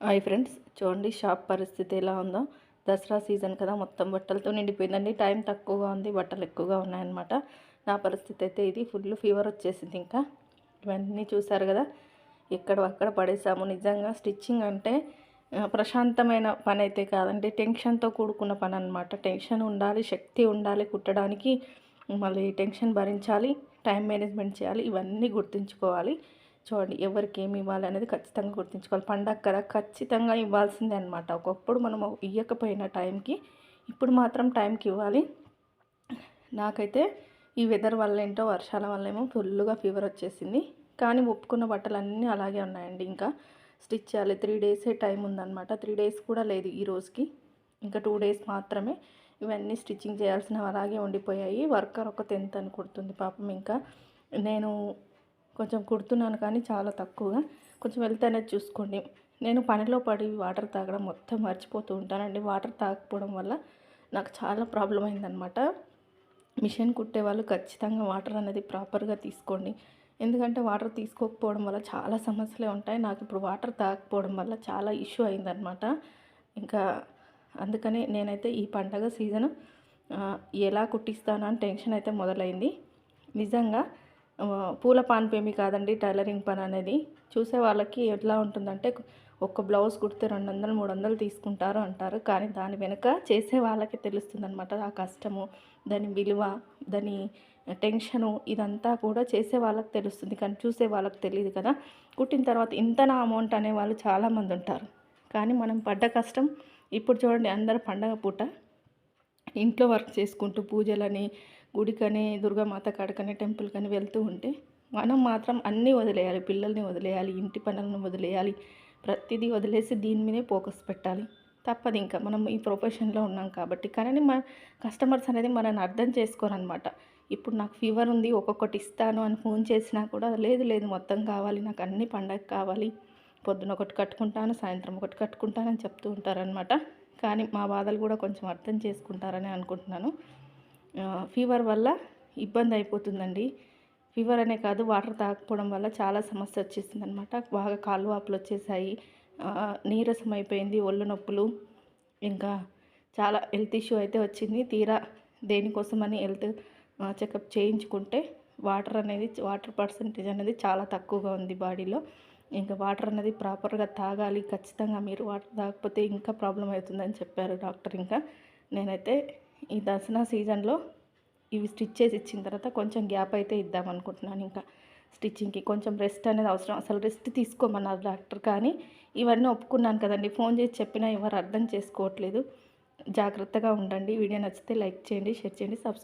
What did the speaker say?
Hi friends చూడండి shop పరిస్థితి ఎలా ఉందో. దసరా సీజన్ కదా మొత్తం బట్టలతో నిండిపోయిందండి. టైం తక్కువగా ఉంది బట్టలు ఎక్కువగా ఉన్నాయన్నమాట. నా పరిస్థితి అయితే ఇది ఫుల్ ఫీవర్ వచ్చేసింది ఇంకా. ఇవన్నీ చూసారు కదా ఎక్కడ అక్కడ పడేసాము. నిజంగా స్టిచ్చింగ్ అంటే ప్రశాంతమైన పని అయితే కాదండి. టెన్షన్తో కూడుకున్న పని అనమాట టెన్షన్ ఉండాలి శక్తి ఉండాలి కుట్టడానికి మళ్ళీ టెన్షన్ భరించాలి టైం మేనేజ్మెంట్ చేయాలి ఇవన్నీ గుర్తుంచుకోవాలి. చూడండి ఎవరికి ఏమి ఇవ్వాలి అనేది ఖచ్చితంగా గుర్తుంచుకోవాలి. పండగ కదా ఖచ్చితంగా ఇవ్వాల్సిందే అనమాట ఒకప్పుడు మనం ఇవ్వకపోయిన టైంకి ఇప్పుడు మాత్రం టైంకి ఇవ్వాలి. నాకైతే ఈ వెదర్ వల్ల ఏంటో వర్షాల వల్ల ఏమో ఫుల్గా ఫీవర్ వచ్చేసింది. కానీ ఒప్పుకున్న బట్టలు అన్నీ అలాగే ఉన్నాయండి. ఇంకా స్టిచ్ చేయాలి. త్రీ డేసే టైం ఉందన్నమాట. త్రీ డేస్ కూడా లేదు ఈ రోజుకి. ఇంకా టూ డేస్ మాత్రమే ఇవన్నీ స్టిచ్చింగ్ చేయాల్సినవి అలాగే ఉండిపోయాయి. వర్కర్ ఒక టెన్త్ అని కుడుతుంది పాపం. ఇంకా నేను కొంచెం కుడుతున్నాను కానీ చాలా తక్కువగా. కొంచెం వెళ్తే అనేది చూసుకోండి. నేను పనిలో పడి వాటర్ తాగడం మొత్తం మర్చిపోతూ ఉంటానండి. వాటర్ తాగకపోవడం వల్ల నాకు చాలా ప్రాబ్లం అయిందనమాట మిషన్ కుట్టే వాళ్ళు ఖచ్చితంగా వాటర్ అనేది ప్రాపర్గా తీసుకోండి. ఎందుకంటే వాటర్ తీసుకోకపోవడం వల్ల చాలా సమస్యలే ఉంటాయి. నాకు ఇప్పుడు వాటర్ తాగకపోవడం వల్ల చాలా ఇష్యూ అయిందనమాట ఇంకా అందుకని నేనైతే ఈ పండగ సీజన్ ఎలా కుట్టిస్తాను అని టెన్షన్ అయితే మొదలైంది. నిజంగా పూల పాన్పేమి కాదండి టైలరింగ్ పని అనేది. చూసే వాళ్ళకి ఎట్లా ఉంటుందంటే ఒక బ్లౌజ్ కుడితే రెండు వందలు మూడు వందలు తీసుకుంటారు అంటారు. కానీ దాని వెనుక చేసే వాళ్ళకి తెలుస్తుంది అనమాట ఆ కష్టము దాని విలువ దాని టెన్షను ఇదంతా కూడా చేసే వాళ్ళకి తెలుస్తుంది. కానీ చూసే వాళ్ళకి తెలియదు కదా. కుట్టిన తర్వాత ఇంతనా అమౌంట్ అనే వాళ్ళు చాలామంది ఉంటారు. కానీ మనం పడ్డ కష్టం ఇప్పుడు చూడండి అందరు పండగ పూట ఇంట్లో వర్క్ చేసుకుంటూ పూజలని గుడికని దుర్గామాత కాడకని టెంపుల్ కానీ వెళ్తూ ఉంటే మనం మాత్రం అన్నీ వదిలేయాలి. పిల్లల్ని వదిలేయాలి ఇంటి పనులను వదిలేయాలి. ప్రతిదీ వదిలేసి దీని మీదే ఫోకస్ పెట్టాలి. తప్పదు ఇంకా. మనం ఈ ప్రొఫెషన్లో ఉన్నాం కాబట్టి. కానీ మన కస్టమర్స్ అనేది మనల్ని అర్థం చేసుకోరనమాట ఇప్పుడు నాకు ఫీవర్ ఉంది ఒక్కొక్కటి ఇస్తాను అని ఫోన్ చేసినా కూడా లేదు లేదు మొత్తం కావాలి నాకు అన్ని పండగ కావాలి పొద్దున ఒకటి కట్టుకుంటాను సాయంత్రం ఒకటి కట్టుకుంటానని చెప్తూ ఉంటారనమాట కానీ మా బాధలు కూడా కొంచెం అర్థం చేసుకుంటారని అనుకుంటున్నాను. ఫీవర్ వల్ల ఇబ్బంది అయిపోతుందండి. ఫీవర్ అనే కాదు వాటర్ తాగకపోవడం వల్ల చాలా సమస్య వచ్చేసింది అనమాట బాగా కాళ్ళు వాపులు వచ్చేసాయి. నీరసం అయిపోయింది ఒళ్ళు నొప్పులు ఇంకా చాలా హెల్త్ ఇష్యూ అయితే వచ్చింది. తీరా దేనికోసమని హెల్త్ చెకప్ చేయించుకుంటే వాటర్ అనేది వాటర్ పర్సంటేజ్ అనేది చాలా తక్కువగా ఉంది బాడీలో. ఇంకా వాటర్ అనేది ప్రాపర్గా తాగాలి ఖచ్చితంగా మీరు వాటర్ తాగకపోతే ఇంకా ప్రాబ్లం అవుతుందని చెప్పారు డాక్టర్. ఇంకా నేనైతే ఈ దసరా సీజన్లో ఇవి స్టిచ్ చేసి ఇచ్చిన తర్వాత కొంచెం గ్యాప్ అయితే ఇద్దాం అనుకుంటున్నాను. ఇంకా స్టిచ్చింగ్కి కొంచెం రెస్ట్ అనేది అవసరం. అసలు రెస్ట్ తీసుకోమన్నారు డాక్టర్. కానీ ఇవన్నీ ఒప్పుకున్నాను కదండి. ఫోన్ చేసి చెప్పినా ఎవరు అర్థం చేసుకోవట్లేదు. జాగ్రత్తగా ఉండండి. వీడియో నచ్చితే లైక్ చేయండి షేర్ చేయండి సబ్స్క్రైబ్